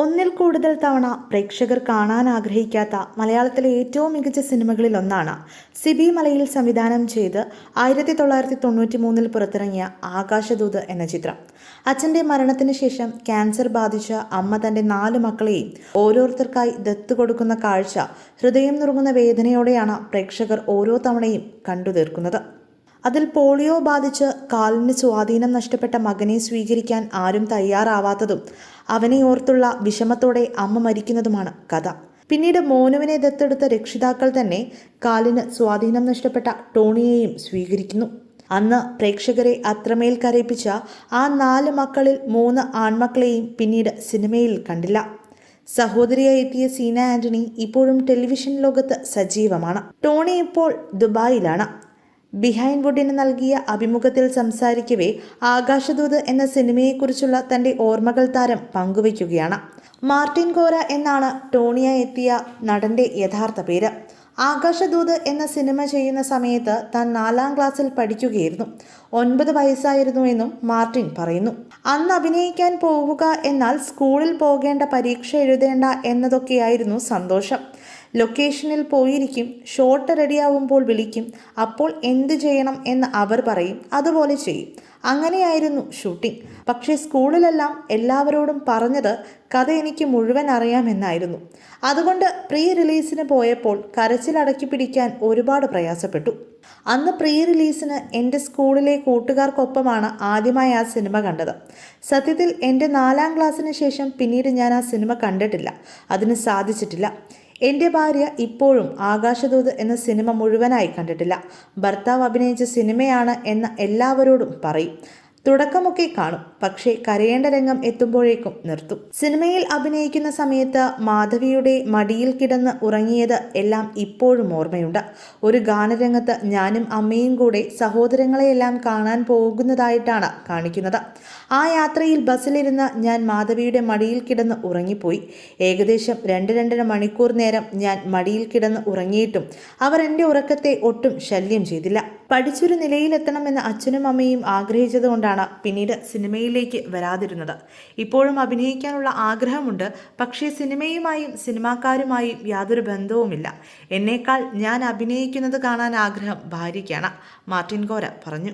ഒന്നിൽ കൂടുതൽ തവണ പ്രേക്ഷകർ കാണാൻ ആഗ്രഹിക്കാത്ത മലയാളത്തിലെ ഏറ്റവും മികച്ച സിനിമകളിൽ ഒന്നാണ് സിബി മലയിൽ സംവിധാനം ചെയ്ത് ആയിരത്തി തൊള്ളായിരത്തി തൊണ്ണൂറ്റി മൂന്നിൽ പുറത്തിറങ്ങിയ ആകാശദൂത് എന്ന ചിത്രം. അച്ഛന്റെ മരണത്തിന് ശേഷം ക്യാൻസർ ബാധിച്ച അമ്മ തന്റെ നാല് മക്കളെയും ഓരോരുത്തർക്കായി ദത്ത് കൊടുക്കുന്ന കാഴ്ച ഹൃദയം നുറുങ്ങുന്ന വേദനയോടെയാണ് പ്രേക്ഷകർ ഓരോ തവണയും കണ്ടു തീർക്കുന്നത്. അതിൽ പോളിയോ ബാധിച്ച് കാലിന് സ്വാധീനം നഷ്ടപ്പെട്ട മകനെ സ്വീകരിക്കാൻ ആരും തയ്യാറാവാത്തതും അവനെ ഓർത്തുള്ള വിഷമത്തോടെ അമ്മ മരിക്കുന്നതുമാണ് കഥ. പിന്നീട് മോനുവിനെ ദത്തെടുത്ത രക്ഷിതാക്കൾ തന്നെ കാലിന് സ്വാധീനം നഷ്ടപ്പെട്ട ടോണിയെയും സ്വീകരിക്കുന്നു. അന്ന് പ്രേക്ഷകരെ അത്രമേൽ കരയിപ്പിച്ച ആ നാല് മക്കളിൽ മൂന്ന് ആൺമക്കളെയും പിന്നീട് സിനിമയിൽ കണ്ടില്ല. സഹോദരിയായി എത്തിയ സീന ആന്റണി ഇപ്പോഴും ടെലിവിഷൻ ലോകത്ത് സജീവമാണ്. ടോണി ഇപ്പോൾ ദുബായിലാണ്. ബിഹൈൻഡ് വുഡിന് നൽകിയ അഭിമുഖത്തിൽ സംസാരിക്കവേ ആകാശദൂത് എന്ന സിനിമയെക്കുറിച്ചുള്ള തന്റെ ഓർമ്മകൾ താരം പങ്കുവയ്ക്കുകയാണ്. മാർട്ടിൻ കോര എന്നാണ് ടോണിയ എത്തിയ നടന്റെ യഥാർത്ഥ പേര്. ആകാശദൂത് എന്ന സിനിമ ചെയ്യുന്ന സമയത്ത് താൻ നാലാം ക്ലാസ്സിൽ പഠിക്കുകയായിരുന്നു. ഒൻപത് വയസ്സായിരുന്നു എന്നും മാർട്ടിൻ പറയുന്നു. അന്ന് അഭിനയിക്കാൻ പോവുക എന്നാൽ സ്കൂളിൽ പോകേണ്ട പരീക്ഷ എഴുതേണ്ട എന്നതൊക്കെയായിരുന്നു സന്തോഷം. ലൊക്കേഷനിൽ പോയിരിക്കും ഷോട്ട് റെഡിയാവുമ്പോൾ വിളിക്കും അപ്പോൾ എന്ത് ചെയ്യണം എന്ന് അവർ പറയും അതുപോലെ ചെയ്യും. അങ്ങനെയായിരുന്നു ഷൂട്ടിംഗ്. പക്ഷേ സ്കൂളിലെല്ലാം എല്ലാവരോടും പറഞ്ഞത് കഥ എനിക്ക് മുഴുവൻ അറിയാമെന്നായിരുന്നു. അതുകൊണ്ട് പ്രീ റിലീസിന് പോയപ്പോൾ കരച്ചിലടക്കി പിടിക്കാൻ ഒരുപാട് പ്രയാസപ്പെട്ടു. അന്ന് പ്രീ റിലീസിന് എന്റെ സ്കൂളിലെ കൂട്ടുകാർക്കൊപ്പമാണ് ആദ്യമായി ആ സിനിമ കണ്ടത്. സത്യത്തിൽ എന്റെ നാലാം ക്ലാസ്സിന് ശേഷം പിന്നീട് ഞാൻ ആ സിനിമ കണ്ടിട്ടില്ല. അതിന് സാധിച്ചിട്ടില്ല. എന്റെ ഭാര്യ ഇപ്പോഴും ആകാശദൂത് എന്ന സിനിമ മുഴുവനായി കണ്ടിട്ടില്ല. ഭർത്താവ് അഭിനയിച്ച സിനിമയാണ് എന്ന് എല്ലാവരോടും പറയും. തുടക്കമൊക്കെ കാണും. പക്ഷേ കരയേണ്ട രംഗം എത്തുമ്പോഴേക്കും നിർത്തും. സിനിമയിൽ അഭിനയിക്കുന്ന സമയത്ത് മാധവിയുടെ മടിയിൽ കിടന്ന് ഉറങ്ങിയത് എല്ലാം ഇപ്പോഴും ഓർമ്മയുണ്ട്. ഒരു ഗാനരംഗത്ത് ഞാനും അമ്മയും കൂടെ സഹോദരങ്ങളെയെല്ലാം കാണാൻ പോകുന്നതായിട്ടാണ് കാണിക്കുന്നത്. ആ യാത്രയിൽ ബസ്സിലിരുന്ന് ഞാൻ മാധവിയുടെ മടിയിൽ കിടന്ന് ഉറങ്ങിപ്പോയി. ഏകദേശം രണ്ട് രണ്ടര മണിക്കൂർ നേരം ഞാൻ മടിയിൽ കിടന്ന് ഉറങ്ങിയിട്ടും അവർ എന്റെ ഉറക്കത്തെ ഒട്ടും ശല്യം ചെയ്തില്ല. പഠിച്ചൊരു നിലയിലെത്തണമെന്ന് അച്ഛനും അമ്മയും ആഗ്രഹിച്ചതുകൊണ്ടാണ് പിന്നീട് സിനിമയിലേക്ക് വരാതിരുന്നത്. ഇപ്പോഴും അഭിനയിക്കാനുള്ള ആഗ്രഹമുണ്ട്. പക്ഷേ സിനിമയുമായും സിനിമാക്കാരുമായും യാതൊരു ബന്ധവുമില്ല. എന്നേക്കാൾ ഞാൻ അഭിനയിക്കുന്നത് കാണാൻ ആഗ്രഹം ഭാര്യയ്ക്കാണ്. മാർട്ടിൻ കോര പറഞ്ഞു.